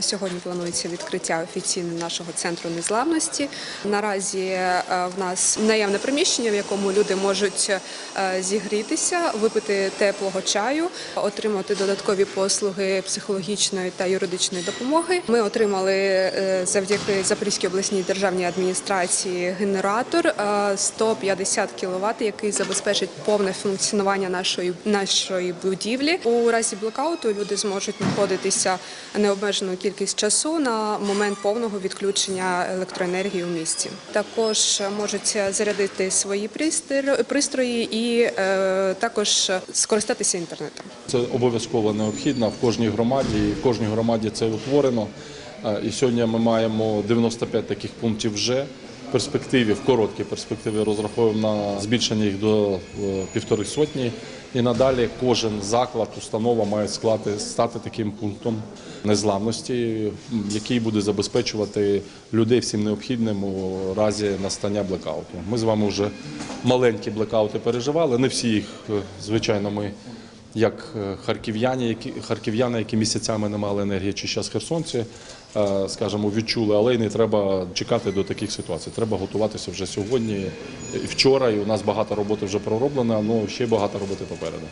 Сьогодні планується відкриття офіційне нашого центру незламності. Наразі е, в нас наявне приміщення, в якому люди можуть е, зігрітися, випити теплого чаю, отримати додаткові послуги психологічної та юридичної допомоги. Ми отримали е, завдяки Запорізькій обласній державній адміністрації генератор е, 150 кВт, який забезпечить повне функціонування нашої нашої будівлі. У разі блекауту люди зможуть знаходитися необмежену кількість часу на момент повного відключення електроенергії у місті. Також можуть зарядити свої пристр- пристрої і е, також скористатися інтернетом. Це обов'язково необхідно в кожній громаді. В кожній громаді це утворено. Е, І сьогодні ми маємо 95 таких пунктів вже. Перспективі, в короткій перспективі розраховуємо на збільшення їх до е, півтори сотні. І надалі кожен заклад, установа має склати, стати таким пунктом незламності, який буде забезпечувати людей всім необхідним у разі настання блекауту. Ми з вами вже маленькі блекаути переживали. Не всі їх, е, звичайно, ми як е, харків'яни, які харків'яни, які місяцями не мали енергії, чи зараз херсонці, е, скажімо, відчули, але й не треба чекати до таких ситуацій. Треба готуватися вже сьогодні і вчора. І у нас багато роботи вже пророблено, але ще багато роботи попереду.